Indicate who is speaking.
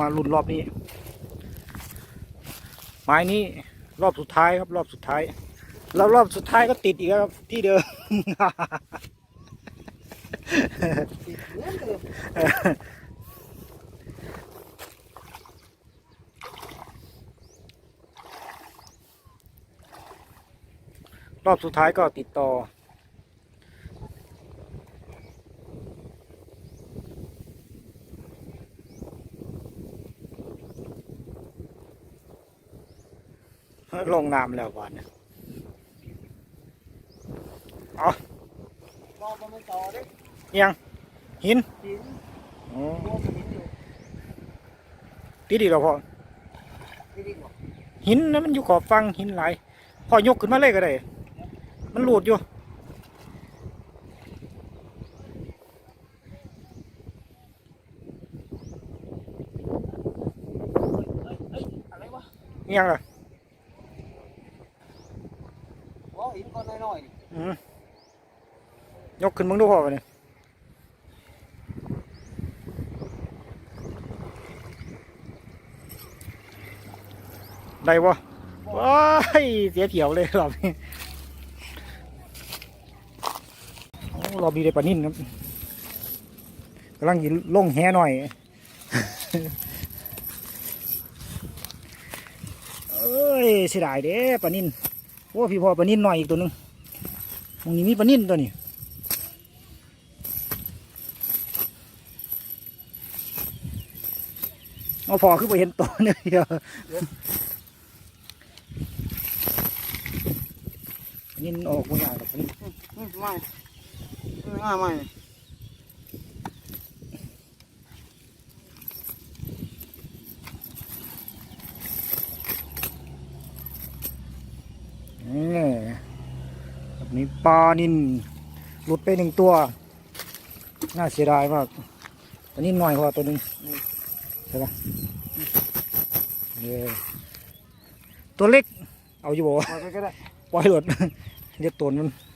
Speaker 1: มาลุ้นรอบนี้ ไม้นี้รอบสุดท้ายครับ รอบสุดท้าย แล้วรอบสุดท้ายก็ติดอีกครับที่เดิม
Speaker 2: ติดเหมือนเดิม
Speaker 1: รอบสุดท้ายก็ติดต่อ ลงน้ำแล้ววันเนี่ยเอา
Speaker 2: รอบมันต่อเด้
Speaker 1: ยังหิน
Speaker 2: หิน
Speaker 1: อ๋อ
Speaker 2: รวมหินอยู่
Speaker 1: ติดอีกแล้วพอ
Speaker 2: นี่ดีกว่า
Speaker 1: หินนั้นมันอยู่ขอบฟังหินหลายพอยกขึ้นมาเลยก็ได้ มันหลุดอยู่
Speaker 2: เอ้ยอะไรวะ
Speaker 1: อิหยังล่ะ
Speaker 2: อ๋อ หินก้อนน้อยๆนี่
Speaker 1: อืมยกขึ้นมึงดูพอไปเนี่ยได้ปะว้ายเสียเถียวเลยรอบนี้โอ้รอบนี้ได้ปลานิ่นครับกำลังยินลงแหหน่อยเอ้ยเสียดายเด้ปลานิ่น โอ้พี่พอปลานิ่นหน่อยอีกตัวหนึงตรงนี้มีปลานิ่นตัวนี้เอาพอขึ้นไปเห็นตัวเนี่ยเดียวนิ่นออกม่ได้หรอย่างนี้
Speaker 2: ไม่ไม่ไม่
Speaker 1: นี่แบบ นี้ปลานิ่นหลุดไปหนึ่งตัว น่าเสียดายมากตัวนี้น้อยกว่าตัวหนึ่งใช่ปะเออตัวเล็ก เอาอยู่บ่
Speaker 2: ปล่อยไปก็ได้
Speaker 1: ปล่อยหลุดเดี๋ยวตัวมัน
Speaker 2: ป